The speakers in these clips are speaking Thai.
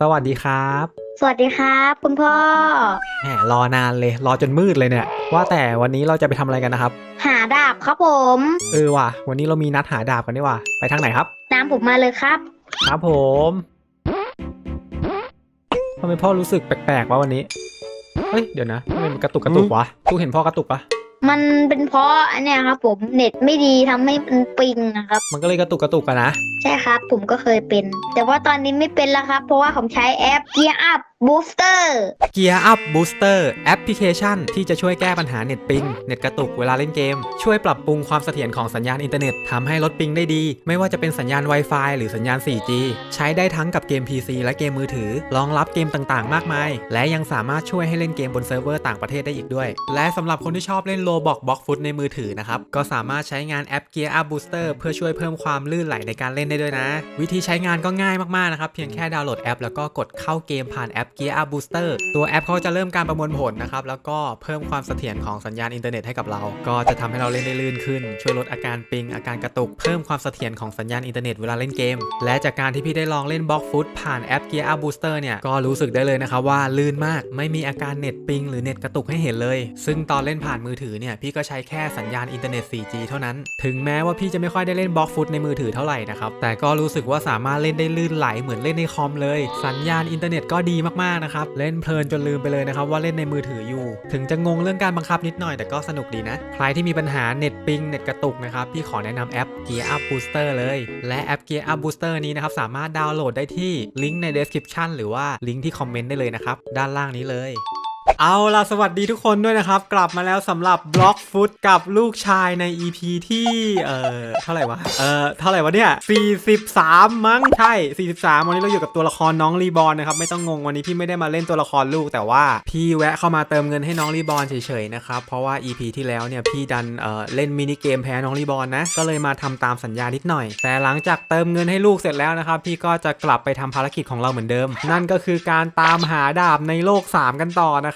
สวัสดีครับ สวัสดีครับ คุณพ่อ แหมรอนานเลย รอจนมืดเลยเนี่ย ว่าแต่วันนี้เราจะไปทำอะไรกันนะครับ หาดาบครับผม เออว่ะ วันนี้เรามีนัดหาดาบกันดีว่ะไปทางไหนครับ ตามผมมาเลยครับ ครับผมทำไมพ่อรู้สึกแปลกๆวะวันนี้ เฮ้ย เดี๋ยวนะทำไมมันกระตุกกระตุกวะทุกเห็นพ่อกระตุกปะ มันเป็นเพราะอันเนี้ยครับ ผมเน็ตไม่ดีทำให้มันปิงนะครับ มันก็เลยกระตุกกระตุกกันนะ ใช่ครับ ผมก็เคยเป็น แต่ว่าตอนนี้ไม่เป็นแล้วครับ เพราะว่าผมใช้แอป Gear Up Booster Gear Up Booster แอปพลิเคชันที่จะช่วยแก้ปัญหาเน็ตปิง เน็ตกระตุกเวลาเล่นเกม ช่วยปรับปรุงความเสถียรของสัญญาณอินเทอร์เน็ตทำให้ลดปิงได้ดี ไม่ว่าจะเป็นสัญญาณ Wi-Fi หรือสัญญาณ 4G ใช้ได้ทั้งกับเกม PC และเกมมือถือ รองรับเกมต่างๆ มากมาย และยังสามารถช่วยให้เล่นเกมบนเซิร์ฟเวอร์ต่างประเทศได้อีกด้วย และสำหรับคนที่ชอบเล่นโลบอกบ็อกฟุตในมือถือนะครับก็สามารถใช้งานแอป Gear Up Booster เพื่อช่วยเพิ่มความลื่นไหลในการเล่นได้ด้วยนะ วิธีใช้งานก็ง่ายมากๆนะครับเพียงแค่ดาวน์โหลดแอป แล้วก็กดเข้าเกมผ่านแอป Gear Up Booster ตัวแอปเขาจะเริ่มการประมวลผลนะครับ แล้วก็เพิ่มความเสถียรของสัญญาณอินเทอร์เน็ตให้กับเรา ก็จะทำให้เราเล่นได้ลื่นขึ้น ช่วยลดอาการปิง อาการกระตุก เพิ่มความเสถียรของสัญญาณอินเทอร์เน็ตเวลาเล่นเกม และจากการที่พี่ได้ลองเล่นบล็อกฟุตผ่านแอป Gear Up Booster เนี่ย ก็รู้สึกได้เลยนะครับว่าลื่นมาก ไม่มีอาการเน็ตปิงหรือเน็ตกระตุกให้เห็นเลย ซึ่งตอนเล่นผ่านมือถือเนี่ย พี่ก็ใช้แค่สัญญาณอินเทอร์เน็ต 4G เท่านั้น ถึงแม้ว่าพี่จะไม่ค่อยได้เล่นบล็อกฟุตในมือถือเท่าไหร่นะครับ แต่ก็รู้สึกว่าสามารถเล่นได้ลื่นไหลเหมือนเล่นในคอมเลย สัญญาณอินเทอร์เน็ตก็ดีมากๆนะครับ เล่นเพลินจนลืมไปเลยนะครับว่าเล่นในมือถืออยู่ ถึงจะงงเรื่องการบังคับนิดหน่อยแต่ก็สนุกดีนะ ใครที่มีปัญหาเน็ตปิงเน็ตกระตุกนะครับพี่ขอแนะนำแอป Gear Up Booster เลย และแอป Gear Up Booster นี้นะครับสามารถดาวน์โหลดได้ที่ลิงก์ใน description หรือว่าลิงก์ที่คอมเมนต์ได้เลยนะครับด้านล่างนี้เลย เอาล่ะ สวัสดีทุกคนด้วยนะครับ กลับมาแล้วสำหรับบล็อกฟุตกับลูกชายใน EP ที่ เอ่อ เท่าไหร่วะ เอ่อ เท่าไหร่วะเนี่ย 43 มั้งใช่ 43 วันนี้เราอยู่กับตัวละครน้องรีบอลนะครับ ไม่ต้องงงวันนี้พี่ไม่ได้มาเล่นตัวละครลูก แต่ว่าพี่แวะเข้ามาเติมเงินให้น้องรีบอลเฉยๆนะครับ เพราะว่า EP ที่แล้วเนี่ยพี่ดัน เอ่อ เล่นมินิเกมแพ้น้องรีบอลนะ ก็เลยมาทำตามสัญญานิดหน่อย แต่หลังจากเติมเงินให้ลูกเสร็จแล้วนะครับ พี่ก็จะกลับไปทำภารกิจของเราเหมือนเดิม นั่นก็คือการตามหาดาบในโลก 3 กันต่อนะครับ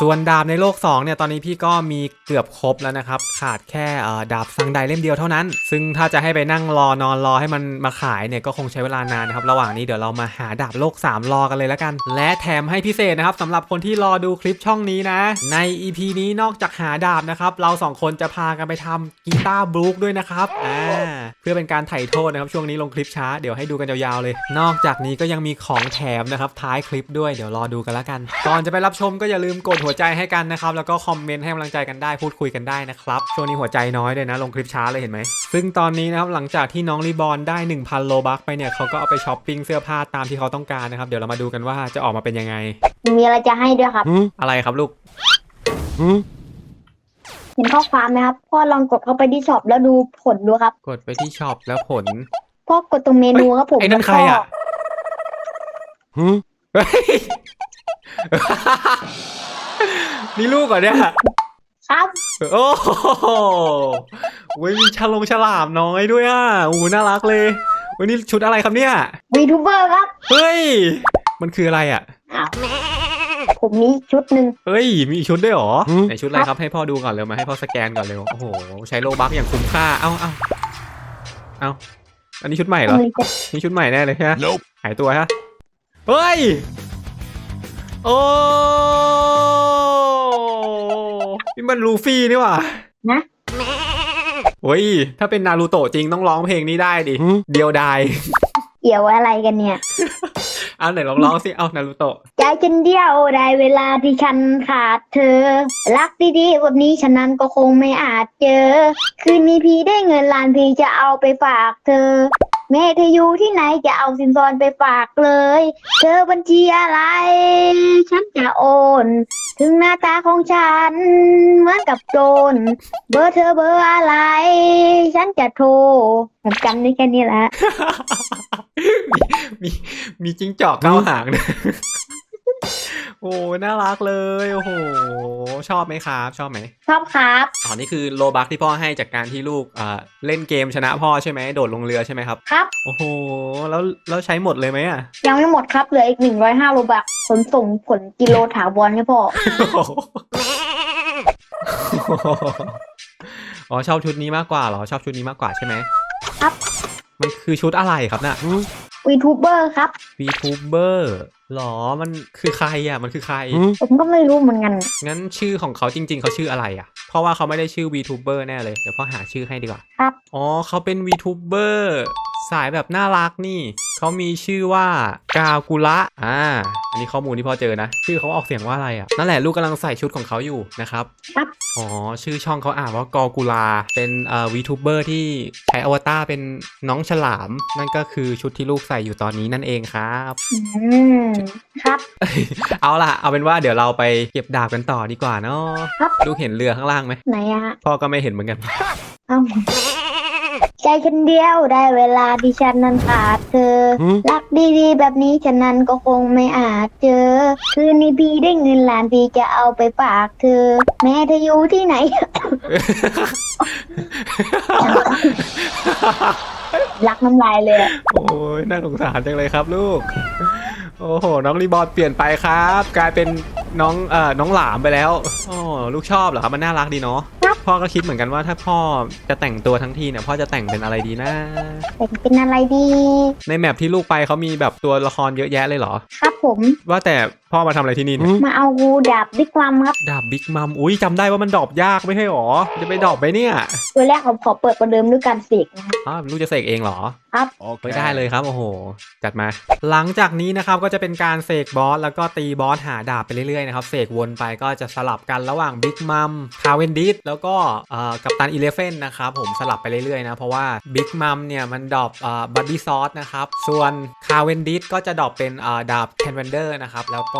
ส่วนดาบในโลก2เนี่ยตอนนี้พี่ก็มีเกือบครบแล้วนะครับ ขาดแค่ดาบสังไดเล่มเดียวเท่านั้น ซึ่งถ้าจะให้ไปนั่งรอนอนรอให้มันมาขายเนี่ยก็คงใช้เวลานานนะครับ ระหว่างนี้เดี๋ยวเรามาหาดาบโลก 3 รอกันเลยแล้วกัน และแถมให้พิเศษนะครับสำหรับคนที่รอดูคลิปช่องนี้นะ ใน EP นี้นอกจากหาดาบนะครับเราสองคนจะพากันไปทำกีตาร์บลูคด้วยนะครับอ่าเพื่อเป็นการไถ่โทษนะครับช่วงนี้ลงคลิปช้าเดี๋ยวให้ดูกันยาวๆเลย นอกจากนี้ก็ยังมีของแถมนะครับท้ายคลิปด้วยเดี๋ยวรอดูกันแล้วกันก่อนจะไปรับชมก็อย่าลืมกดหัวใจให้กันนะครับ แล้วก็คอมเมนต์ให้กำลังใจกันได้พูดคุยกันได้นะครับช่วงนี้หัวใจน้อยเลยนะ ลงคลิปช้าเลยเห็นไหม ซึ่งตอนนี้นะครับหลังจากที่น้องรีบอลได้ 1,000 โลบัคไปเนี่ยเขาก็เอาไปช้อปปิ้งเสื้อผ้าตามที่เขาต้องการนะครับเดี๋ยวเรามาดูกันว่าจะออกมาเป็นยังไง มีอะไรจะให้ด้วยครับ อะไรครับลูกเห็นข้อความไหมครับ พ่อลองกดเข้าไปที่ช็อปแล้วดูผลดูครับ กดไปที่ช็อปแล้วผลพ่อกดตรงเมนูครับผมไอ้นั่นใครอะเฮ้ย นี่ลูกเหรอเนี่ย ครับ โอ้โหเว้ยมีฉลงฉลามน้อยด้วยอะโอ้โหน่ารักเลยวันนี้ชุดอะไรครับเนี่ย วีทูเบอร์ครับ เฮ้ย มันคืออะไรอะ อ้าวผมมีชุดหนึ่ง เฮ้ย มีอีกชุดด้วยเหรอไหนชุดอะไรครับให้พ่อดูก่อนเร็วมาให้พ่อสแกนก่อนเร็ว โอ้โห ใช้โลบัคอย่างคุ้มค่า เอ้าเอ้าเอ้าอันนี้ชุดใหม่เหรอมือจะนี่ชุดใหม่แน่เลยใช่ไหมหายตัวฮะ เฮ้ย โอ้นี่มันลูฟี่นี่หว่านะโอ้ย ถ้าเป็นนารูโตะจริงต้องร้องเพลงนี้ได้ดิ เดียวดาย เกี่ยวอะไรกันเนี่ย เอาไหนลองร้องสิ เอานารูโตะ ใจฉันเดียวได้เวลาที่ฉันขาดเธอ รักดีๆแบบนี้ฉันนั้นก็คงไม่อาจเจอ คืนนี้พี่ได้เงินล้านพี่จะเอาไปฝากเธอ แม่เธออยู่ที่ไหนจะเอาสินสอดไปฝากเลย เธอบัญชีอะไร ฉันจะโอน ถึงหน้าตาของฉัน เหมือนกับโจรเบอร์เธอเบอร์อะไร ฉันจะโทรผมจำได้แค่นี้แหละ มีมีมีจิ้งจอกเก้าหางด้วย โอ้น่ารักเลย โอ้โห ชอบไหมครับ ชอบไหมชอบครับอ๋อนี่คือโลบัคที่พ่อให้จากการที่ลูกอ่าเล่นเกมชนะพ่อใช่ไหมโดดลงเรือใช่ไหมครับ ครับ โอ้โห แล้วแล้วใช้หมดเลยไหมอะ ยังไม่หมดครับเหลืออีกหนึ่งร้อยห้าโลบักขนส่งผลกิโลถาวรให้พ่อ อ๋อชอบชุดนี้มากกว่าเหรอชอบชุดนี้มากกว่าใช่ไหมครับ มันคือชุดอะไรครับน่ะ วีทูเบอร์ครับ VTuber หรอมันคือใครอะ มันคือใคร ผมก็ไม่รู้เหมือนกัน งั้นชื่อของเขาจริง ๆ เขาชื่ออะไรอะ เพราะว่าเขาไม่ได้ชื่อ VTuber แน่เลย เดี๋ยวพ่อหาชื่อให้ดีกว่า ครับ อ๋อ เขาเป็น VTuber สายแบบน่ารักนี่เขามีชื่อว่ากากุระอ่าอันนี้ข้อมูลที่พ่อเจอนะ ชื่อเขาออกเสียงว่าอะไรอะนั่นแหละลูกกำลังใส่ชุดของเขาอยู่นะครับครับอ๋อชื่อช่องเขาอ่านว่ากอกุลาเป็นเอ่อ VTuber ที่ใช้อวตารเป็นน้องฉลาม นั่นก็คือชุดที่ลูกใส่อยู่ตอนนี้นั่นเองครับอืมครับ เอาล่ะเอาเป็นว่าเดี๋ยวเราไปเก็บดาบกันต่อดีกว่าเนาะครับ ลูกเห็นเรือข้างล่างไหมไหนอะฮะพ่อก็ไม่เห็นเหมือนกัน เอ้า ใจฉันเดียวได้เวลาที่ฉันนั้นขาดเธอรักดีๆ แบบนี้ฉันนั้นก็คงไม่อาจเจอ คืนนี้พี่ได้เงินล้านพี่จะเอาไปฝากเธอ แม้เธออยู่ที่ไหน รักน้ำลายเลยอะ โอ้ยน่าสงสารจังเลยครับลูก โอ้โห น้องรีบอร์ดเปลี่ยนไปครับ กลายเป็นน้องเอ่อน้องหลามไปแล้วอ๋อลูกชอบเหรอครับมันน่ารักดีเนาะพ่อก็คิดเหมือนกันว่าถ้าพ่อจะแต่งตัวทั้งทีเนี่ยพ่อจะแต่งเป็นอะไรดีนะ แต่งเป็นอะไรดี ในแมปที่ลูกไปเขามีแบบตัวละครเยอะแยะเลยเหรอ ครับผม ว่าแต่ พ่อมาทำอะไรที่นี่เนี่ยมาเอากูดาบด้วยความครับ ดาบบิ๊กมัมอุ้ยจำได้ว่ามันดรอปยากไม่ใช่หรอ จะไปดรอปไหมเนี่ยตัวแรกผมขอเปิดประเดิมด้วยการเสกนะครับอ้าวลูกจะเสกเองเหรอครับไม่ได้เลยครับโอ้โห จัดมา หลังจากนี้นะครับก็จะเป็นการเสกบอสแล้วก็ตีบอสหาดาบไปเรื่อยๆนะครับเสกวนไปก็จะสลับกันระหว่างบิ๊กมัมคาเวนดิสแล้วก็เอ่อกัปตันอีเลฟเฟนนะครับผมสลับไปเรื่อยๆนะเพราะว่าบิ๊กมัมเนี่ยมันดรอปบัดดี้ซอสนะครับส่วนคาเวนดิสก็จะดรอปเป็นเอ่อดาบแคนเวนเดอร์นะครับแล้วก็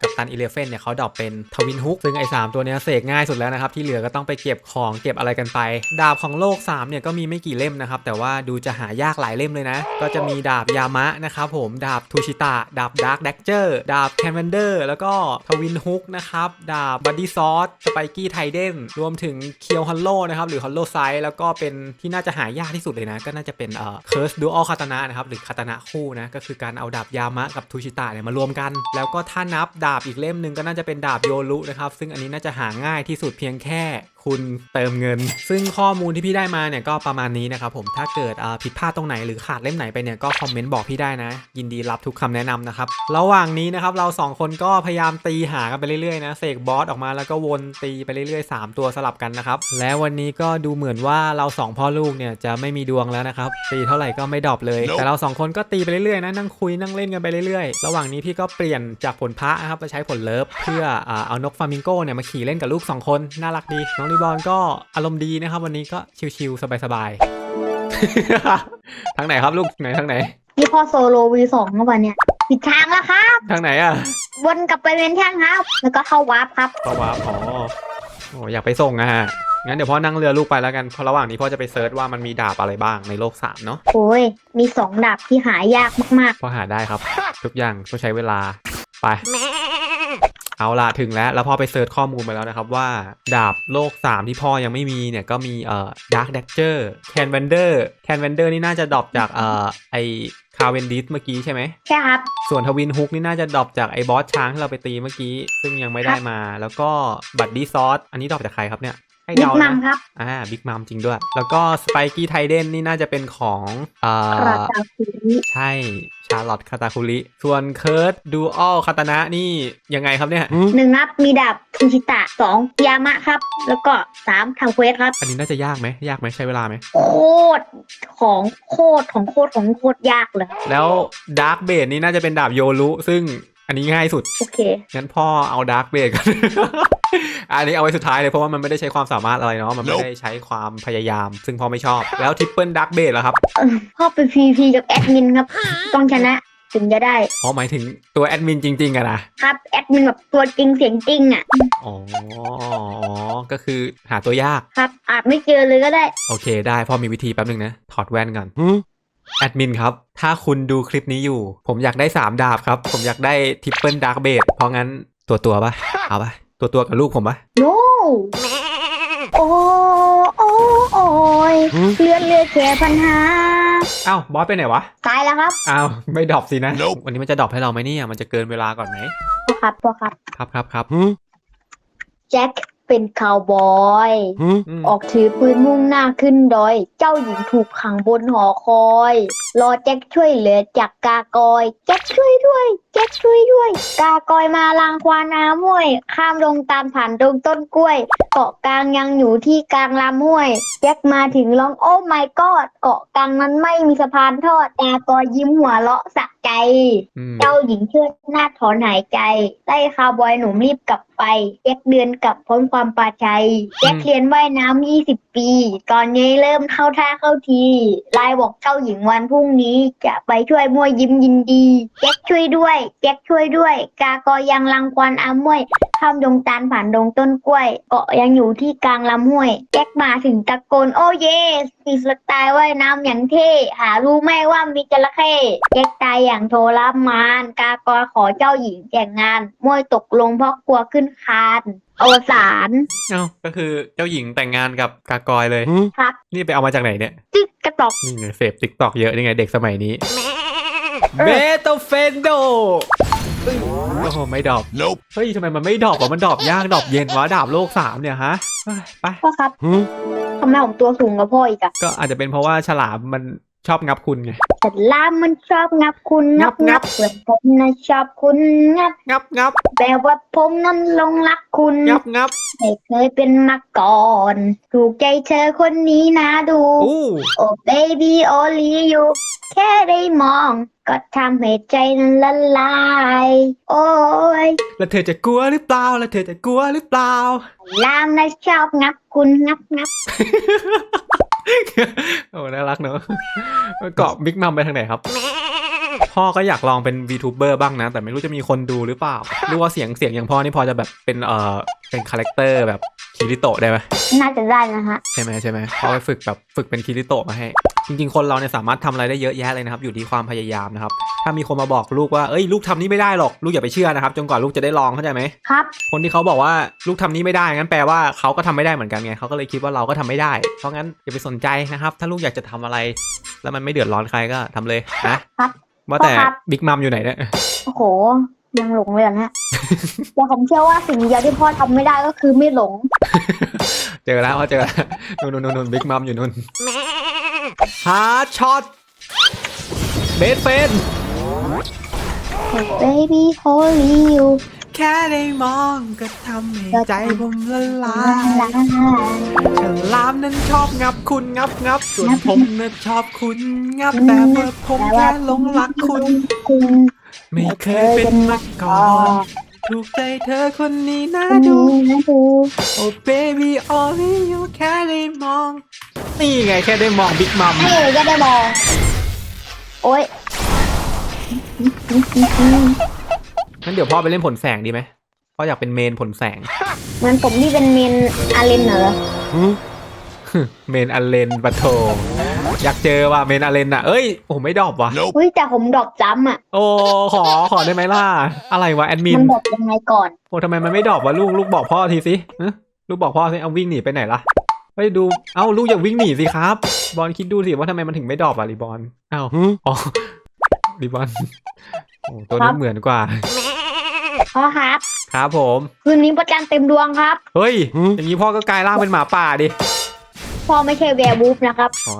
กัปตันอีเลฟเฟนเนี่ยเขาดรอปเป็นทวินฮุกซึ่งไอ้สามตัวเนี้ยเสกง่ายสุดแล้วนะครับ ที่เหลือก็ต้องไปเก็บของเก็บอะไรกันไป ดาบของโลก3เนี่ยก็มีไม่กี่เล่มนะครับ แต่ว่าดูจะหายากหลายเล่มเลยนะ ก็จะมีดาบยามะนะครับผมดาบทูชิตะดาบดาร์กแดกเจอร์ดาบแคนเวนเดอร์แล้วก็ทวินฮุกนะครับดาบบัดดี้ซอสสไปกี้ไทเดนรวมถึงเคียวฮัลโลนะครับหรือฮัลโลไซแล้วก็เป็นที่น่าจะหายากที่สุดเลยนะ ก็น่าจะเป็นเอ่อเคิร์สดูอัลคาตานะนะครับหรือคาตานะคู่นะก็คือการเอาดาบยามะกับทูชิตะเนี่ยมารวมกัน แล้วก็ถ้านับดาบอีกเล่มหนึ่งก็น่าจะเป็นดาบโยรุนะครับ ซึ่งอันนี้น่าจะหาง่ายที่สุดเพียงแค่ คุณเติมเงิน ซึ่งข้อมูลที่พี่ได้มาเนี่ยก็ประมาณนี้นะครับผมถ้าเกิดอ่าผิดพลาดตรงไหนหรือขาดเล่มไหนไปเนี่ยก็คอมเมนต์บอกพี่ได้นะ ยินดีรับทุกคำแนะนำนะครับระหว่างนี้นะครับเราสองคนก็พยายามตีหากันไปเรื่อยๆนะเสกบอสออกมาแล้วก็วนตีไปเรื่อยๆ 3 ตัวสลับกันนะครับและวันนี้ก็ดูเหมือนว่าเราสองพ่อลูกเนี่ยจะไม่มีดวงแล้วนะครับตีเท่าไหร่ก็ไม่ดรอปเลยแต่เราสองคนก็ตีไปเรื่อยๆนะนั่งคุยนั่งเล่นกันไปเรื่อยๆ ระหว่างนี้พี่ก็เปลี่ยนจากผลพระนะครับไปใช้ผลเลิฟเพื่ออ่าเอานกฟลามิงโกเนี่ยมาขี่เล่นกับลูกสองคนน่ารักดีน้องรีบอลก็อารมณ์ดีนะครับ วันนี้ก็ชิลๆสบายๆ ทางไหนครับลูกไหนทางไหนนี่พ่อโซโลวีสองเข้าไปเนี่ยผิดทางแล้วครับ ทางไหนอะวนกลับไปเป็นแท่งครับ แล้วก็เข้าวาร์ปครับเพราะว่าอ๋อโอ้อยากไปส่งอะฮะงั้นเดี๋ยวพ่อนั่งเรือลูกไปแล้วกันเพราะระหว่างนี้พ่อจะไปเซิร์ชว่ามันมีดาบอะไรบ้างในโลก3เนาะโอ้ยมีสองดาบที่หายากมากพ่อหาได้ครับ ทุกอย่างต้องใช้เวลาไป เอาล่ะถึงแล้ว แล้วพ่อไปเซิร์ชข้อมูลมาแล้วนะครับว่า ดาบโลก 3 ที่พ่อยังไม่มีเนี่ย ก็มีเอ่อดาร์กแดกเจอร์แคนเวนเดอร์แคนเวนเดอร์นี่น่าจะดรอปจากเอ่อไอคาเวนดิสเมื่อกี้ใช่ไหมๆใช่ครับ ส่วนทวินฮุกนี่น่าจะดรอปจากไอ้บอสช้างที่เราไปตีเมื่อกี้ ซึ่งยังไม่ได้มา แล้วก็บัตดี้ซอสอันนี้ดรอปจากใครครับเนี่ย ให้บิ๊เดากมัมนะครับอ่าบิ๊กมัมจริงด้วย แล้วก็สไปกี้ไทเดนนี่น่าจะเป็นของอ่กระาตาสีใช่ชาร์ลอตคาตาคุริส่วนเคิร์ดดูอัลคาตานะนี่ยังไงครับเนี่ยหนึ่งนับมีดาบทูชิตะสองยามะครับ แล้วก็สามทางเควสครับ อันนี้น่าจะยากไหมยากไหมใช้เวลาไหมโคตรของโคตรของโคตรของโคตรยากเลย แล้วดาร์กเบดนี่น่าจะเป็นดาบโยรุซึ่ง อันนี้ง่ายสุด โอเค งั้นพ่อเอาดาร์กเบดกันอันนี้เอาไว้สุดท้ายเลยเพราะว่ามันไม่ได้ใช้ความสามารถอะไรเนาะ มันไม่ได้ใช้ความพยายาม ซึ่งพ่อไม่ชอบ แล้วทิปเปิลดาร์กเบดล่ะครับเออพ่อไปพีพีกับแอดมินครับ ต้องชนะ ถึงจะได้ อ๋อหมายถึงตัวแอดมินจริงๆอะนะ ครับแอดมินแบบตัวจริงเสียงจริงอะ อ๋อก็คือหาตัวยาก ครับอาจไม่เจอเลยก็ได้ โอเค ได้พ่อมีวิธีแป๊บนึงนะ ถอดแว่นก่อน แอดมินครับ ถ้าคุณดูคลิปนี้อยู่ ผมอยากได้ 3 ดาบครับ ผมอยากได้ทิปเปิลดาร์กเบดเพราะงั้นตัวตัวๆปะเอาปะตัวตัวๆกับลูกผมปะโนโอ้โอ้โอ้ยเลื่อนเลือดแค่ปัญหาอ้าวบอสไปไหนวะ ตายแล้วครับอ้าวไม่ดรอปสินะ Nope วันนี้มันจะดรอปให้เราไหมเนี่ย มันจะเกินเวลาก่อนไหม พ่อครับพ่อครับ ครับครับครับ แจ็ค เป็นข่าวบอยอืมออกถือปืนมุ่งหน้าขึ้นดอย เจ้าหญิงถูกขังบนหอคอย รอแจ็คช่วยเหลือจากกากอย แจ็คช่วยด้วย แจ็คช่วยด้วย กากอยมาลางควานน้ำห้วย ข้ามลงตามผ่านดงต้นกล้วย เกาะกลางยังอยู่ที่กลางลำห้วย แจ็คมาถึงร้องโอ้ my god เกาะกลางนั้นไม่มีสะพานทอดกากอยยิ้มหัวเราะสะ ใจอืมเจ้าหญิงเชื่อหน้าถอนหายใจไล่คาวบอยหนุ่มรีบกลับไปแจ็คเดินกลับพร้อมความปลาชัยแจ็คเรียนว่ายน้ำ20ปี ตอนนี้เริ่มเข้าท่าเข้าทีไลน์บอกเจ้าหญิงวันพรุ่งนี้จะไปช่วยมั่วยิ้มยินดีแจ็คช่วยด้วยแจ็คช่วยด้วย กากอยังรังควานอามวยข้ามดงตาลผ่านดงต้นกล้วย เกาะยังอยู่ที่กลางลำห้วย แจ็คมาถึงตะโกนโอ้เยสมีสไตล์ว่ายน้ำอย่างเท่ หารู้ไหมว่ามีจระเข้แจ็คตายอย่างโทรมาน กากอขอเจ้าหญิงแต่งงานมวยตกลงเพราะกลัวขึ้นคานอวสานเอ้าก็คือเจ้าหญิงแต่งงานกับกากอยเลย ครับ นี่ไปเอามาจากไหนเนี่ยจึ๊กกระตอกนี่ไงเสพติ๊กตอกเยอะนี่ไงเด็กสมัยนี้เบโตเฟนโด โอ้โหไม่ดรอบ Nope. เฮ้ยทำไมมันไม่ดรอบวะมันดรอบยากดรอบเย็นวะดาบโลกสามเนี่ยฮะเฮ้ยไปพ่อครับทำไมผมตัวสูงกว่าพ่ออีกอะก็อาจจะเป็นเพราะว่าฉลามมัน ชอบงับคุณไงแต่ล่ามมันชอบงับคุณงับงังับบเหมือนผมนะชอบคุณงับงับงับแปลว่าผมนั้นหลงรักคุณงับงับไม่เคยเป็นมาก่อน ถูกใจเธอคนนี้นะดูอู้โอ้ baby only you แค่ได้มอง ก็ทำให้ใจนั้นละลาย โอ้ยแล้วเธอจะกลัวหรือเปล่าแล้วเธอจะกลัวหรือเปล่าลามนะชอบงับคุณงับงับ โอ้น่ารักเนอะเกาะบิ๊กมัมไปทางไหนครับ พ่อก็อยากลองเป็น VTuber บ้างนะ แต่ไม่รู้จะมีคนดูหรือเปล่าหรือว่าเสียงเสียงอย่างพ่อนี่พอจะแบบเป็นเอ่อเป็นคาแรคเตอร์แบบคิริโตะได้ไหมน่าจะได้นะฮะ ใช่ไหมใช่ไหมพ่อไปฝึกแบบฝึกเป็นคิริโตะมาให้ จริงๆ คนเราเนี่ยสามารถทำอะไรได้เยอะแยะเลยนะครับ อยู่ที่ความพยายามนะครับ ถ้ามีคนมาบอกลูกว่า เอ้ยลูกทำนี่ไม่ได้หรอก ลูกอย่าไปเชื่อนะครับ จนกว่าลูกจะได้ลองเข้าใจไหมครับ คนที่เขาบอกว่าลูกทำนี้ไม่ได้ งั้นแปลว่าเขาก็ทำไม่ได้เหมือนกันไงเขาก็เลยคิดว่าเราก็ทำไม่ได้ เพราะงั้นอย่าไปสนใจนะครับ ถ้าลูกอยากจะทำอะไร แล้วมันไม่เดือดร้อนใครก็ทำเลยนะ ครับว่าแต่ครับบิ๊กมัมอยู่ไหนเนี่ย โอ้โห ยังหลงเลยอะนะแต่ผมเชื่อว่าสิ่งเดียวที่พ่อทำไม่ได้ก็คือไม่หลง เจอแล้วเขาเจอแล้วนู่นนู่นนู่นบิ๊กมัมอยู่นู่น ฮาร์ดช็อตเบสเฟน baby only you แค่ได้มองก็ทำให้ใจผมละลาลายฉลามนั้นชอบงับคุณงับงับส่วนผมนั้นชอบคุณงับแต่เมื่อผมแค่หลงรักคุณ คุณ ไม่เคยเป็นมาก่อน ถูกใจเธอคนนี้นะดูดูนะดูโอ้ baby only you แค่ได้มอง นี่ไงแค่ได้มองบิ๊กมัมเอ้ยก็ได้มอง โอ๊ยงั้นเดี๋ยวพ่อไปเล่นผลแสงดีไหมพ่ออยากเป็นเมนผลแสง เหมือนผมที่เป็นเมนอาเลนเหรอ เมนอันเลนปะโถ อยากเจอว่ะเมนอันเลนอะเอ้ยโอ้ไม่ดรอบว่ะ Nope. เฮ้ยแต่ผมดรอปจ้ำอะ โอ้ขอขอได้ไหมล่ะ อะไรวะแอดมิมันนดรอปยังไงก่อนโอ้ทำไมมันไม่ดรอปวะลูกลูกบอกพ่อทีสิฮะลูกบอกพ่อสิเอาวิ่งหนีไปไหนล่ะเฮ้ยดู เอ้าลูกอย่าวิ่งหนีสิครับ บอลคิดดูสิว่าทำไมมันถึงไม่ดรอปอะรีบอลเอ้าอ๋อรีบอลโอ้ตัวครันี้บเหมือนกว่าพ่อครับ ครับผม คืนนี้ประจันเต็มดวงครับ เฮ้ย อย่างนี้พ่อก็กลายร่างเป็นหมาป่าดิ พ่อไม่ใช่แวร์บูฟนะครับ อ๋อ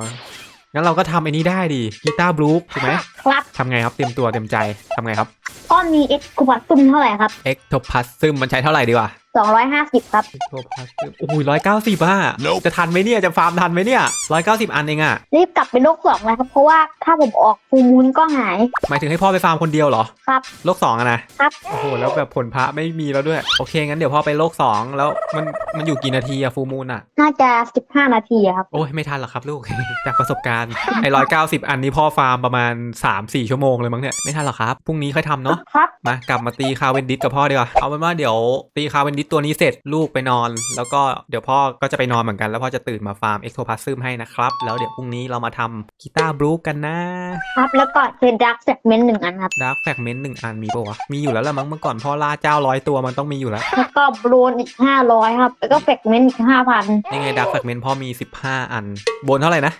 งั้นเราก็ทำไอ้นี้ได้ดิกีตาร์บลูคถูกไหมครับทำไงครับเตรียมตัวเตรียมใจทำไงครับพ่อมีเอ็กซ์คูบัตตุ้มเท่าไหร่ครับเอ็กโทพัสซึมมันใช้เท่าไหร่ดีวะ 250ครับเอ็กโทพัสซึมโอ้ยร้อยเก้าสิบอะ Nope จะทันไหมเนี่ย จะฟาร์มทันไหมเนี่ยร้อยเก้าสิบอันเองอะ รีบกลับไปโลกสองนะครับ เพราะว่าถ้าผมออกฟูมูลก็หาย หมายถึงให้พ่อไปฟาร์มคนเดียวเหรอ ครับ โลกสองอะนะ ครับ โอ้โห แล้วแบบผลพระไม่มีแล้วด้วย โอเค งั้นเดี๋ยวพ่อไปโลกสองแล้วมันมันอยู่กี่นาทีอะฟูมูลอะน่าจะ15นาทีอะครับ โอ้ย ไม่ทันหรอกครับลูก จากประสบการณ์ ไอ้ร้อยเก้าสิบอันนี้พ่อฟาร์มประมาณสามสี่ชั่วโมงเลยมั้งเนี่ย ไม่ทันหรอกครับ พรุ่งนี้ค่อยทำเนาะ ครับ มากลับมาตีคาเวนดิสกับพ่อดีกว่า เอาเป็นว่าเดี๋ยวตีคาเวนดิสตัวนี้เสร็จลูกไปนอน แล้วก็เดี๋ยวพ่อก็จะไปนอนเหมือนกัน แล้วพ่อจะตื่นมาฟาร์มเอ็กโทพาซึมให้นะครับ แล้วเดี๋ยวพรุ่งนี้เรามาทำกีตาร์บลูกันนะครับแล้วก็เป็นดักเซกเมนต์หนึ่งอันครับดาร์กแฟกเมนต์หนึ่งอันมีปะวะมีอยู่แล้วละมั้งเมื่อก่อนพ่อล่าเจ้าร้อยตัวมันต้องมีอยู่แล้วแล้วก็บรูนอีก500ครับ แล้วก็เฟกเมนต์อีก5,000ยังไงดาร์กแฟกเมนต์พ่อมี15อัน บนเท่าไหร่นะ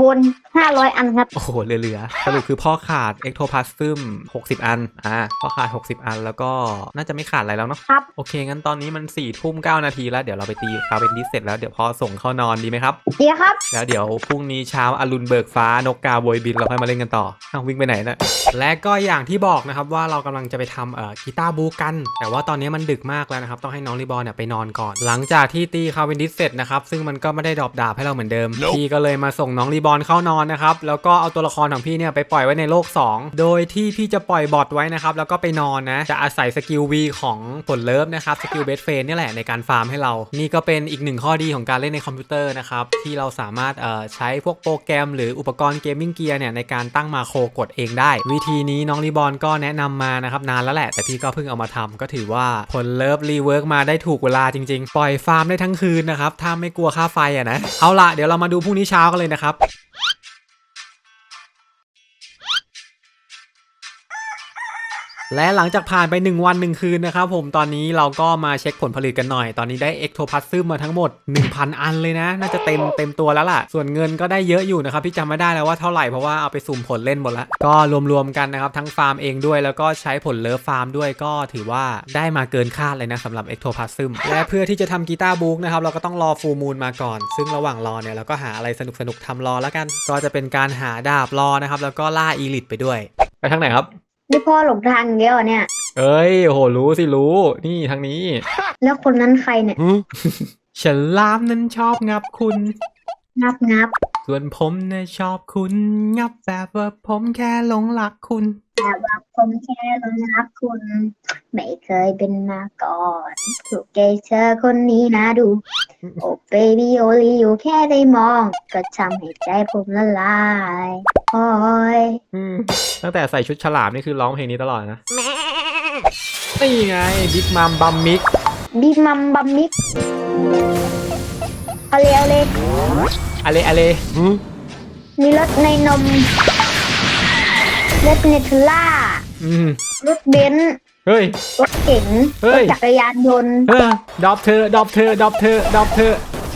บน500อันครับ โอ้โหเหลือๆสรุปคือพ่อขาดเอ็กโทพาซึม60อันอ่าพ่อขาด60อันแล้วก็น่าจะไม่ขาดอะไรแล้วเนาะครับโอเคงั้นตอนนี้มัน4ี่ทุ่มเนาทีแล้ว เดี๋ยวเราไปตีคาเวนดิสเสร็จแล้วเดี๋ยวพอส่งเข้านอนดีไหมครับ เดี๋ยวครับ แล้วเดี๋ยวพรุ่งนี้เช้าอรุณเบิกฟ้านกกาโบยบินเราค่อยมาเล่นกันต่ออ้าววิ่งไปไหนนะและก็อย่างที่บอกนะครับว่าเรากำลังจะไปทำเอ่อกีตาร์บูกัน แต่ว่าตอนนี้มันดึกมากแล้วนะครับต้องให้น้องรีบอลเนี่ยไปนอนก่อน หลังจากที่ตีคาเวนดิสเสร็จนะครับซึ่งมันก็ไม่ได้ดรอปดาบให้เราเหมือนเดิมพี่ก็เลยมาส่งน้องรีบอลเข้านอนนะครับแล้วก็เอาตัวละครของพี่เนี่ยไปปล่อยไว้ในโลก 2 โดยที่พี่จะปล่อยบอทไว้นะครับแล้วก็ไปนอนนะจะอาศัยสกิล V ของผลเลิฟนะครับสกิลเบสเฟนนี่แหละในการฟาร์มให้เรา นี่ก็เป็นอีกหนึ่งข้อดีของการเล่นในคอมพิวเตอร์นะครับ ที่เราสามารถใช้พวกโปรแกรมหรืออุปกรณ์เกมมิ่งเกียร์เนี่ยในการตั้งมาโครกดเองได้ วิธีนี้น้องรีบอลก็แนะนำมานะครับนานแล้วแหละ แต่พี่ก็เพิ่งเอามาทำก็ถือว่าผลเลิฟรีเวิร์กมาได้ถูกเวลาจริง ๆ ปล่อยฟาร์มได้ทั้งคืนนะครับถ้าไม่กลัวค่าไฟอะนะเอาละเดี๋ยวเรามาดูพรุ่งนี้เช้ากันเลยนะครับ และหลังจากผ่านไป 1 วัน 1 คืนนะครับผมตอนนี้เราก็มาเช็คผลผลิตกันหน่อย ตอนนี้ได้เอ็กโทพัสซึมมาทั้งหมด 1,000 อันเลยนะ น่าจะเต็มเต็มตัวแล้วล่ะ ส่วนเงินก็ได้เยอะอยู่นะครับพี่จำไม่ได้แล้วว่าเท่าไหร่เพราะว่าเอาไปสุ่มผลเล่นหมดละก็รวมๆกันนะครับทั้งฟาร์มเองด้วยแล้วก็ใช้ผลเลิฟฟาร์มด้วยก็ถือว่าได้มาเกินคาดเลยนะสำหรับเอ็กโทพัสซึมและเพื่อที่จะทำกีตาร์บุ๊กนะครับเราก็ต้องรอฟูมูลมาก่อน ซึ่งระหว่างรอเนี่ยเราก็หาอะไรสนุกๆทำรอแล้วกัน ก็จะเป็นการหาดาบรอนะครับแล้วก็ล่าอีลิทไปด้วยไปทางไหนครับ นี่พ่อหลงทางเดียวเนี่ย เอ้ยโหรู้สิรู้ นี่ทางนี้ แล้วคนนั้นใครเนี่ย ฉลามนั้นชอบงับคุณ งับงับส่วนผมเนี่ยชอบคุณ งับแบบว่าผมแค่หลงรักคุณ แต่ว่าผมแค่หลงรักคุณ ไม่เคยเป็นมาก่อนถูกใจเธอคนนี้นะดู โอ้เบบี้โอลีอยู่แค่ได้มอง ก็ทำให้ใจผมละลายโอ้ยอืมตั้งแต่ใส่ชุดฉลามนี่คือร้องเพลงนี้ตลอดนะนี่ไงบิ๊กมัมบัมมิกบีมัมบัมมิก เอาเลยเอาเลยอะไรอะไรมีรถในนมรถเนทล่าอืมรถเบนซ์เฮ้ย รถเก๋งเฮ้รถย จักรยานยนต์เออดอบเธอดอบเธอดอบเธอดอบเธอ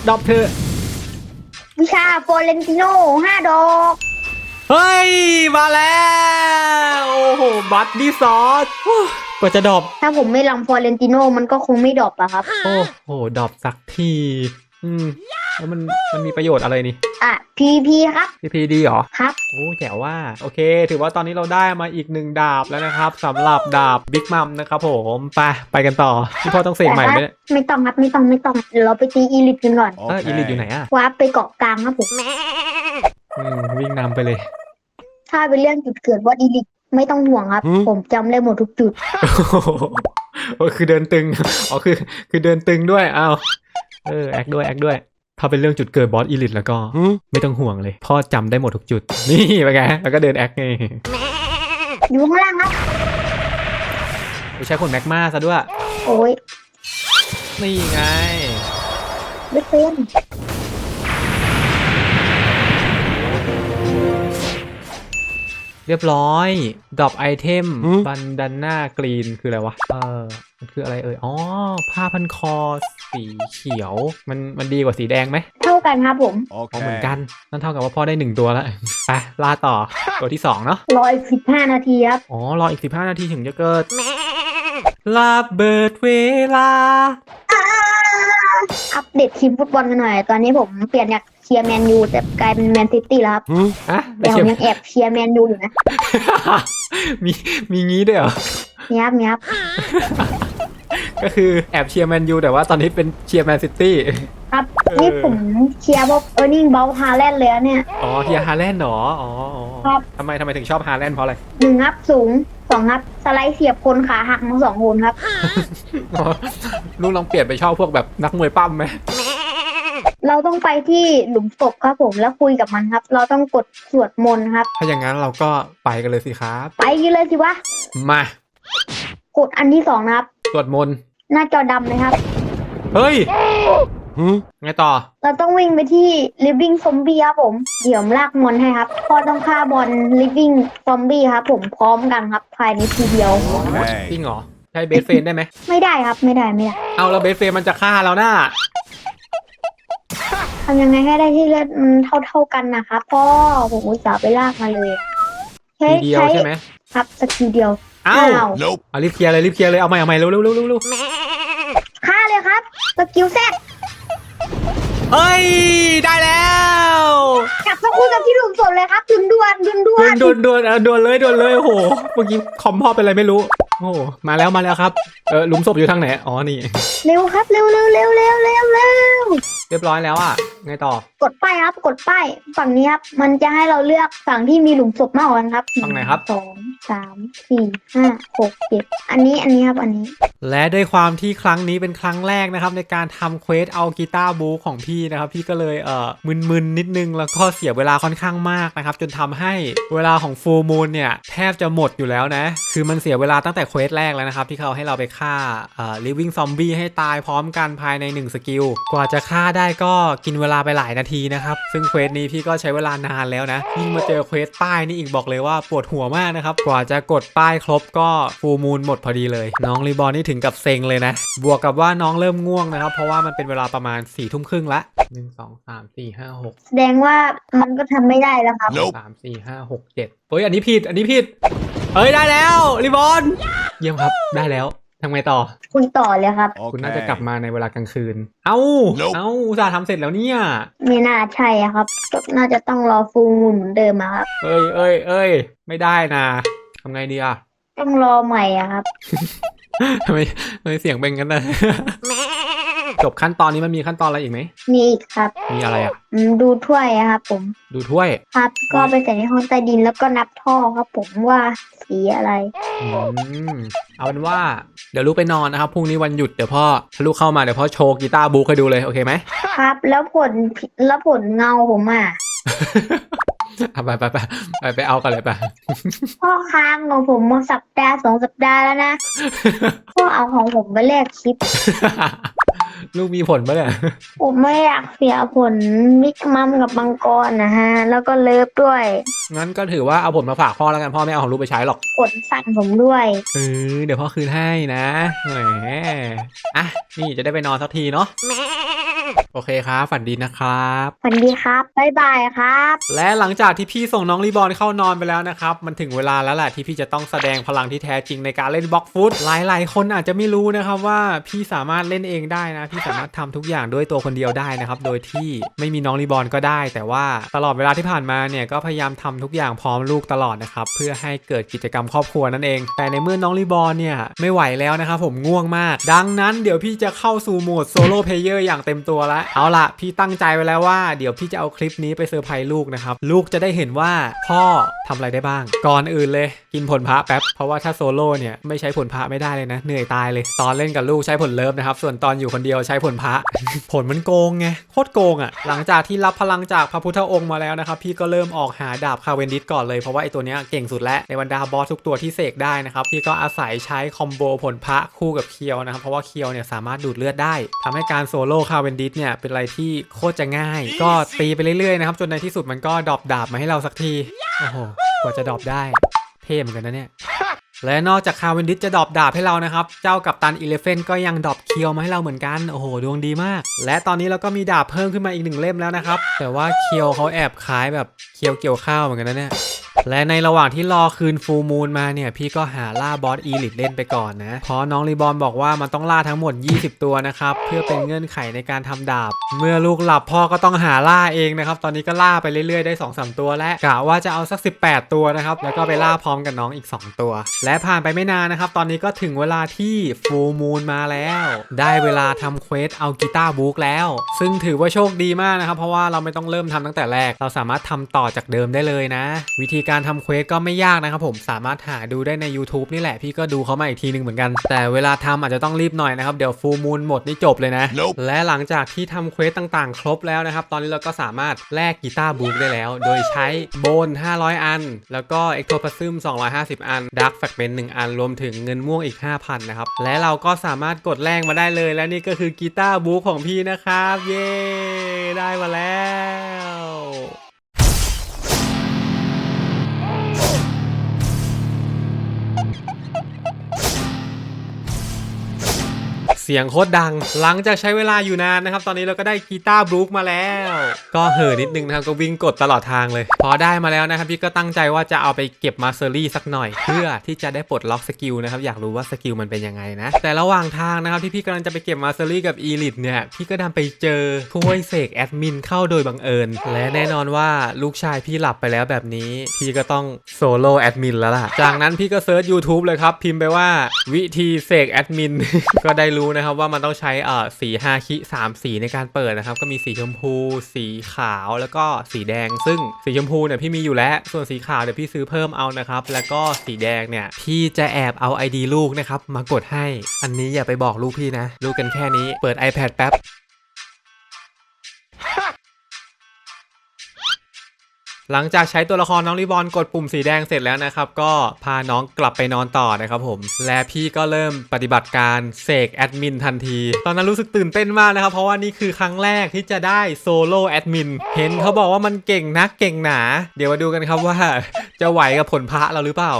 ดอบเธอวิชาโฟเรนติโนห้าดอกเฮ้ย มาแล้ว โอ้โห บัตดีซอสกว่าจะดอบ ถ้าผมไม่ลองฟอเรนติโนมันก็คงไม่ดรอปอะครับ โอ้โหดอบสักที อืมแล้วมันมันมีประโยชน์อะไรนี่ อะ PVP ครับพีพีดีเหรอ ครับ โอ้แจ๋วว่า โอเค ถือว่าตอนนี้เราได้มาอีกหนึ่งดาบแล้วนะครับสำหรับดาบบิ๊กมัมนะครับผมไปไปกันต่อพี่พ่อต้องเสกใหม่ไหมเนี่ยไม่ต้องครับไม่ต้องไม่ต้องเดี๋ยวเราไปตีอีลิทกันก่อนเอออีลิทอยู่ไหนอะวาร์ปไปเกาะกลางครับผมอืมวิ่งนำไปเลย ถ้าเป็นเรื่องจุดเกิดวอดอีลิทไม่ต้องห่วงครับ ผมจำได้หมดทุกจุด โอ้โหโอ้คือเดินตึง อ๋อคือ คือเดินตึงด้วยอ้าว เออแอคด้วยแอคด้วย ถ้าเป็นเรื่องจุดเกิดบอสอีลิทแล้วก็ ไม่ต้องห่วงเลย พ่อจำได้หมดทุกจุด นี่ไปนไงแล้วก็เดินแอคไงอยู่ข้างล่างครับ ไม่ใช่คนแม็กมาซะด้วย โอ้ยนี่ไงเบสเฟน รียบร้อยดรอปไอเทมบันดันหน้ากรีนคืออะไรวะ เออ มันคืออะไรเอ่ย อ๋อ ผ้าพันคอสีเขียว มันมันดีกว่าสีแดงไหม เท่ากันครับผมอ๋อเหมือนกัน นั่นเท่ากับว่าพ่อได้หนึ่งตัวแล้ว ไปล่าต่อ ตัวที่สองเนาะ รออีกสิบห้านาทีครับ อ๋อ รออีก15นาทีถึงจะเกิดลาเบิดเวลา อัปเดตทีมฟุตบอลกันหน่อย ตอนนี้ผมเปลี่ยนจากเชียร์แมนยูแต่กลายเป็นแมนซิตี้แล้วครับฮะแต่ผมยังแอบเชียร์แมนยูอยู่นะมีมีงี้ด้วยเหรอนี่ครับนี่ครับ ก็คือแอบเชียร์แมนยูแต่ว่าตอนนี้เป็นเชียร์แมนซิตี้ ครับเออ นี่ผมเชียร์พวกเออร์นิ่งเบลฮาแลนด์เลยอะเนี่ย อ๋อเชียร์ฮาแลนด์เหรออ๋ออ๋อครับ ทำไมทำไมถึงชอบฮาแลนด์เพราะอะไร หนึ่งครับสูงสองครับสไลด์เสียบคนขาหักมาสองคนครับ อ๋อลุงลองเปลี่ยนไปชอบพวกแบบนักมวยปั้มไหมเราต้องไปที่หลุมศพครับผมแล้วคุยกับมันครับ เราต้องกดสวดมนต์ครับ ถ้าอย่างนั้นเราก็ไปกันเลยสิครับ ไปกันเลยสิวะมา กดอันที่สองนะครับ สวดมนต์หน้าจอดำเลยครับ เฮ้ยไงต่อ เราต้องวิ่งไปที่ living zombie ครับผม เดี๋ยวลากมนต์ให้ครับพ่อต้องฆ่าบอล living zombie ครับผมพร้อมกันครับภายในทีเดียว จริงเหรอใช้เบสเฟนได้ไหม ไม่ได้ครับไม่ได้ไม่ได้เอาแล้วเบสเฟนมันจะฆ่าเราหน้าทำยังไงให้ได้ที่เลือดมันเท่าเท่าๆกันนะครับพ่อผมอุตส่าห์ไปลากมาเลย ใช้ทีเดียวใช้ใช่ไหมครับสกิลเดียว เอ้าอ้าว Nope. เอารีบเคลียร์เลยรีบเคลียร์เลยเอาใหม่เอาใหม่เร็วเร็วเร็วเร็วเร็วฆ่าเลยครับสกิลแซดเฮ้ยได้แล้วกลับมาคุยกับที่หลุมศพเลยครับดุนดวนดุนดวด่วนนด่วนด่วนเออด่วนเลยด่วนเลยโอ้โหเมื่อกี้คอมพ่อเป็นอะไรไม่รู้โอ้โหมาแล้วมาแล้วครับเออหลุมศพอยู่ทางไหนอ๋อนี่ เร็วครับเร็วเร็วเร็วเร็วเร็วเร็วเรียบร้อยแล้วอะไงต่อกดป้ายครับ กดป้ายฝั่งนี้ครับ มันจะให้เราเลือกฝั่งที่มีหลุมศพมากกว่ากันครับฝั่งไหนครับสอง สามสี่ห้าหกเจ็ดอันนี้อันนี้ครับอันนี้ และด้วยความที่ครั้งนี้เป็นครั้งแรกนะครับในการทำเควสเอากีตาร์บูของพี่นะครับ พี่ก็เลยเอ่อมึนๆนิดนึงแล้วก็เสียเวลาค่อนข้างมากนะครับ จนทำให้เวลาของฟูมูลเนี่ย แทบจะหมดอยู่แล้วนะ คือมันเสียเวลาตั้งแต่เควสแรกแล้วนะครับ ที่เขาให้เราไปฆ่าเอ่อ living zombie ให้ตายพร้อมกันภายใน 1 สกิล กว่าจะฆ่าได้ก็กินเวลาไปหลายนาทีนะครับ ซึ่งเควสนี้พี่ก็ใช้เวลานานแล้วนะยิ่งมาเจอเควสป้ายนี่อีกบอกเลยว่าปวดหัวมากนะครับกว่าจะกดป้ายครบก็ฟูมูลหมดพอดีเลย น้องรีบอลนี่ถึงกับเซ็งเลยนะ บวกกับว่าน้องเริ่มง่วงนะครับ เพราะว่ามันเป็นเวลาประมาณ4ี่ทุ่มครึ่งละหนึ่งสองสามสี่ห้าหกแสดงว่ามันก็ทำไม่ได้แล้วครับ Nope. สามสี่ห้าหกเจ็ดเฮ้ยอันนี้ผิดอันนี้ผิดเอ้ยได้แล้วรีบอลเยี่ยมครับได้แล้วทำไงต่อ คุณต่อเลยครับ คุณน่าจะ Okay. กลับมาในเวลากลางคืน เอ้า Nope เอ้าอุตส่าห์ทำเสร็จแล้วเนี่ย ไม่น่าใช่อะครับก็น่าจะต้องรอฟูลมูลเหมือนเดิมอะครับ เอ้ยเอ้ยเอ้ยไม่ได้นะ ทำไงดีอะต้องรอใหม่อะครับ ทำไมทำไมเสียงเป็นงั้นนะ จบขั้นตอนนี้มันมีขั้นตอนอะไรอีกไหมมีอีกครับมีอะไรอะอืมดูถ้วยอะครับผมดูถ้วยครับ ก็ไปใส่ในห้องใต้ดินแล้วก็นับท่อครับผมว่าสีอะไร อืมเอาเป็นว่าเดี๋ยวลูกไปนอนนะครับพรุ่งนี้วันหยุดเดี๋ยวพ่อถ้าลูกเข้ามาเดี๋ยวพ่อโชว์กีตาร์บุ๊กให้ดูเลยโอเคไหม ครับ แล้วผลแล้วผลเงาผมอะเอาไปไปไปไปไปเอากันเลยไป พ่อค้างของผมมาสัปดาห์สองสัปดาห์แล้วนะ พ่อเอาของผมไปแลกคลิป ลูกมีผลปะเนี่ยผมไม่อยากเสียผลมิกมัมกับมังกรนะฮะ แล้วก็เลิฟด้วย งั้นก็ถือว่าเอาผลมาฝากพ่อแล้วกันพ่อไม่เอาของลูกไปใช้หรอกผลสั่นผมด้วย เออเดี๋ยวพ่อคืนให้นะแหมอะนี่จะได้ไปนอนสักทีเนาะ โอเคครับฝันดีนะครับสวัสดีครับบ๊ายบายครับ และหลังจากที่พี่ส่งน้องรีบอลเข้านอนไปแล้วนะครับมันถึงเวลาแล้วแหละที่พี่จะต้องแสดงพลังที่แท้จริงในการเล่นบล็อกฟุตหลายๆ คนอาจจะไม่รู้นะครับว่าพี่สามารถเล่นเองได้นะพี่สามารถทำทุกอย่างด้วยตัวคนเดียวได้นะครับโดยที่ไม่มีน้องรีบอลก็ได้ แต่ว่าตลอดเวลาที่ผ่านมาเนี่ยก็พยายามทำทุกอย่างพร้อมลูกตลอดนะครับเพื่อให้เกิดกิจกรรมครอบครัวนั่นเอง แต่ในเมื่อน้องรีบอลเนี่ยไม่ไหวแล้วนะครับผมง่วงมาก ดังนั้นเดี๋ยวพี่จะเข้าสู่โหมดโซโล่เพลเยอร์อย่างเต็มตัวแล้วเอาล่ะพี่ตั้งใจไว้แล้วว่าเดี๋ยวพี่จะเอาคลิปนี้ไปเซอร์ไพรส์ลูกนะครับ ลูกจะได้เห็นว่าพ่อทำอะไรได้บ้าง ก่อนอื่นเลย กินผลพระแป๊บ เพราะว่าถ้าโซโล่เนี่ยไม่ใช้ผลพระไม่ได้เลยนะ เหนื่อยตายเลย ตอนเล่นกับลูกใช้ผลเลิฟนะครับ ส่วนตอนอยู่คนเดียวใช้ผลพระ ผลมันโกงไง โคตรโกงอะ่ะ หลังจากที่รับพลังจากพระพุทธองค์มาแล้วนะครับ พี่ก็เริ่มออกหาดาบคาเวนดิสก่อนเลย เพราะว่าไอตัวเนี้ยเก่งสุดแล้ว ในบรรดาบอสทุกตัวที่เสกได้นะครับ พี่ก็อาศัยใช้คอมโบผลพระคู่กับเคียวนะครับ เพราะว่าเคียวเนี่ยสามารถดูดเลือดได้ทำให้การโซโล่คาเวนดิสเนี่ยเป็นอะไรที่โคตรจะง่าย ก็ตีไปเรื่อยๆนะครับจนในที่สุดมันก็ดรอปดาบมาให้เราสักทีโอ้โหกว่าจะดรอปได้เท่เหมือนกันนะเนี่ยและนอกจากคาร์เวนดิสจะดรอปดาบให้เรานะครับ เจ้ากับตันอีเลฟเฟนก็ยังดรอปเคียวมาให้เราเหมือนกัน โอ้โห ดวงดีมาก และตอนนี้เราก็มีดาบเพิ่มขึ้นมาอีกหนึ่งเล่มแล้วนะครับ แต่ว่าเคียวเขาแอบคล้ายแบบเคียวเกี่ยวข้าวเหมือนกันนะเนี่ย และในระหว่างที่รอคืนฟูมูลมาเนี่ย พี่ก็หาล่าบอสอีลิทเล่นไปก่อนนะ เพราะน้องรีบอลบอกว่ามันต้องล่าทั้งหมด 20 ตัวนะครับ เพื่อเป็นเงื่อนไขในการทำดาบ เมื่อลูกหลับพ่อก็ต้องหาล่าเองนะครับ ตอนนี้ก็ล่าไปเรื่อยๆ ได้2-3ตัวและกะว่าจะเอาสัก 18 ตัวนะครับ แล้วก็ไปล่าพร้อมกับน้องอีก 2 ตัว และผ่านไปไม่นานนะครับ ตอนนี้ก็ถึงเวลาที่ฟูมูลมาแล้ว ได้เวลาทำเควสเอากีตาร์บุ๊กแล้ว ซึ่งถือว่าโชคดีมากนะครับ เพราะว่าเราไม่ต้องเริ่มทำตั้งแต่แรก เราสามารถทำต่อจากเดิมได้เลยนะ วิธีการทำเควสก็ไม่ยากนะครับผมสามารถหาดูได้ใน YouTube นี่แหละพี่ก็ดูเขามาอีกทีหนึ่งเหมือนกัน แต่เวลาทำอาจจะต้องรีบหน่อยนะครับเดี๋ยวฟูมูลหมดนี่จบเลยนะ Nope และหลังจากที่ทำเควสต่างๆ ครบแล้วนะครับ ตอนนี้เราก็สามารถแลกกีตาร์บุ๊กได้แล้ว โดยใช้โบน 500 อัน แล้วก็เอ็กโทพาซึม250 อันดักแฟกเมนต์1อันรวมถึงเงินม่วงอีก 5,000นะครับและเราก็สามารถกดแลกมาได้เลย และนี่ก็คือกีตาร์บุ๊กของพี่นะครับ เย้ได้มาแล้ว เสียงโคตรดัง หลังจากใช้เวลาอยู่นานนะครับ ตอนนี้เราก็ได้กีตาร์บลูคมาแล้ว ก็เห่อนิดนึงนะครับก็วิ่งกดตลอดทางเลย พอได้มาแล้วนะครับพี่ก็ตั้งใจว่าจะเอาไปเก็บมาเตอรี่สักหน่อย เพื่อที่จะได้ปลดล็อกสกิลนะครับอยากรู้ว่าสกิลมันเป็นยังไงนะ แต่ระหว่างทางนะครับที่พี่กำลังจะไปเก็บมาเตอรี่กับอีลิทเนี่ยพี่ก็ดันไปเจอถ้วยเสกแอดมินเข้าโดยบังเอิญและแน่นอนว่าลูกชายพี่หลับไปแล้วแบบนี้ พี่ก็ต้องโซโล่แอดมินแล้วล่ะจากนั้นพี่ก็เซิร์ช YouTube เลยครับพิมพ์ไปว่าวิธีเสกแอดมินก็ได้รู้นะครับว่ามันต้องใช้เอ่อสีฮาคิ3สีในการเปิดนะครับ ก็มีสีชมพู สีขาวแล้วก็สีแดง ซึ่งสีชมพูเนี่ยพี่มีอยู่แล้ว ส่วนสีขาวเดี๋ยวพี่ซื้อเพิ่มเอานะครับ แล้วก็สีแดงเนี่ยพี่จะแอบเอา ID ลูกนะครับมากดให้ อันนี้อย่าไปบอกลูกพี่นะลูกกันแค่นี้ เปิด iPad แป๊บ หลังจากใช้ตัวละครน้องรีบอลกดปุ่มสีแดงเสร็จแล้วนะครับ ก็พาน้องกลับไปนอนต่อนะครับผม และพี่ก็เริ่มปฏิบัติการเสกแอดมินทันที ตอนนั้นรู้สึกตื่นเต้นมากนะครับ เพราะว่านี่คือครั้งแรกที่จะได้โซโล่แอดมินเห็นเขาบอกว่ามันเก่งนักเก่งหนา เดี๋ยวมาดูกันครับว่าจะไหวกับผลพระเราหรือเปล่า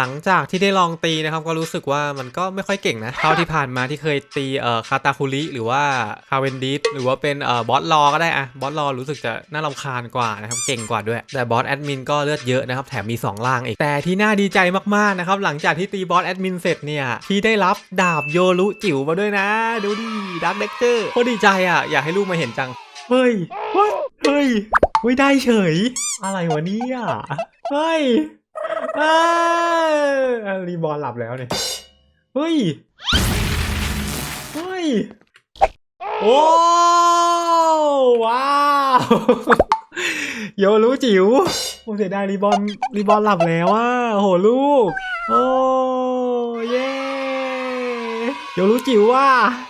หลังจากที่ได้ลองตีนะครับก็รู้สึกว่ามันก็ไม่ค่อยเก่งนะเท่าที่ผ่านมาที่เคยตีเอ่อคาตาคุริหรือว่าคาเวนดิสหรือว่าเป็นเอ่อบอสลอก็ได้อะบอสลอรู้สึกจะน่ารำคาญกว่านะครับเก่งกว่าด้วย แต่บอสแอดมินก็เลือดเยอะนะครับแถมมี 2 ล่างอีก แต่ที่น่าดีใจมากๆนะครับหลังจากที่ตีบอสแอดมินเสร็จเนี่ยที่ได้รับดาบโยรุจิ๋วมาด้วยนะ ดูดิดักเด็กเจอร์โคตรดีใจอะอยากให้ลูกมาเห็นจังเฮ้ยเฮ้ยเฮ้ยไม่ได้เฉย อะไรวะเนี่ยเฮ้ย รีบอลหลับแล้วเนี่ยเฮ้ย เฮ้ย โอ้ว้าว โยรู้จิ๋วโอ้เสียดายรีบอลรีบอลหลับแล้วอะโหลูก โอ้ เย้ โยรู้จิ๋วว่ะวู้ฮู้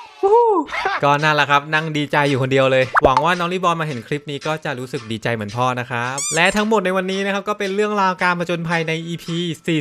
ก็นั่นแหละครับนั่งดีใจอยู่คนเดียวเลย หวังว่าน้องรีบอลมาเห็นคลิปนี้ก็จะรู้สึกดีใจเหมือนพ่อนะครับ และทั้งหมดในวันนี้นะครับก็เป็นเรื่องราวการมาจนภัยใน EP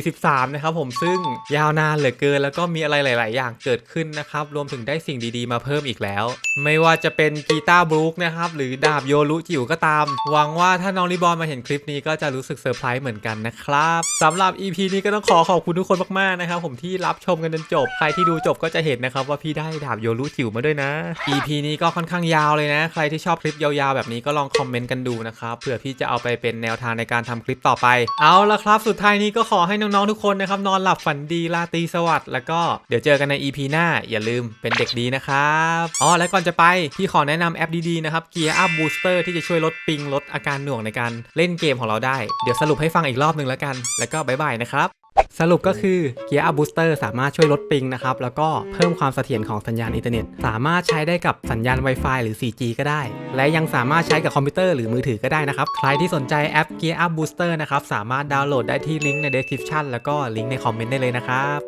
43 นะครับผมซึ่งยาวนานเหลือเกิน แล้วก็มีอะไรหลาย ๆ อย่างเกิดขึ้นนะครับ รวมถึงได้สิ่งดีๆ มาเพิ่มอีกแล้ว ไม่ว่าจะเป็นกีตาร์บลูคนะครับหรือดาบโยรุจิ๋วก็ตาม หวังว่าถ้าน้องรีบอลมาเห็นคลิปนี้ก็จะรู้สึกเซอร์ไพรส์เหมือนกันนะครับสำหรับ EP นี้ก็ต้องขอขอบคุณทุกคนมาก ๆ นะครับผมที่รับชมกันจนจบใครที่ดูจบก็จะเห็นนะครับว่าพี่ได้ดาบโยรุจิ๋วมาด้วยนะ EP นี้ก็ค่อนข้างยาวเลยนะ ใครที่ชอบคลิปยาวๆแบบนี้ก็ลองคอมเมนต์กันดูนะครับเผื่อพี่จะเอาไปเป็นแนวทางในการทำคลิปต่อไป เอาละครับ สุดท้ายนี้ก็ขอให้น้องๆทุกคนนะครับนอนหลับฝันดีราตรีสวัสดิ์แล้วก็เดี๋ยวเจอกันใน EP หน้าอย่าลืมเป็นเด็กดีนะครับอ๋อและก่อนจะไปพี่ขอแนะนำแอปดีๆนะครับ Gear Up Booster ที่จะช่วยลดปิงลดอาการหน่วงในการเล่นเกมของเราได้ เดี๋ยวสรุปให้ฟังอีกรอบหนึ่งแล้วกัน แล้วก็บ๊ายบายนะครับ สรุปก็คือเกียร์อัพบูสเตอร์สามารถช่วยลดปิงนะครับ แล้วก็เพิ่มความเสถียรของสัญญาณอินเทอร์เน็ต สามารถใช้ได้กับสัญญาณ Wi-Fi หรือ 4G ก็ได้ และยังสามารถใช้กับคอมพิวเตอร์หรือมือถือก็ได้นะครับ ใครที่สนใจแอปเกียร์อัพบูสเตอร์นะครับ สามารถดาวน์โหลดได้ที่ลิงก์ใน description แล้วก็ลิงก์ในคอมเมนต์ได้เลยนะครับ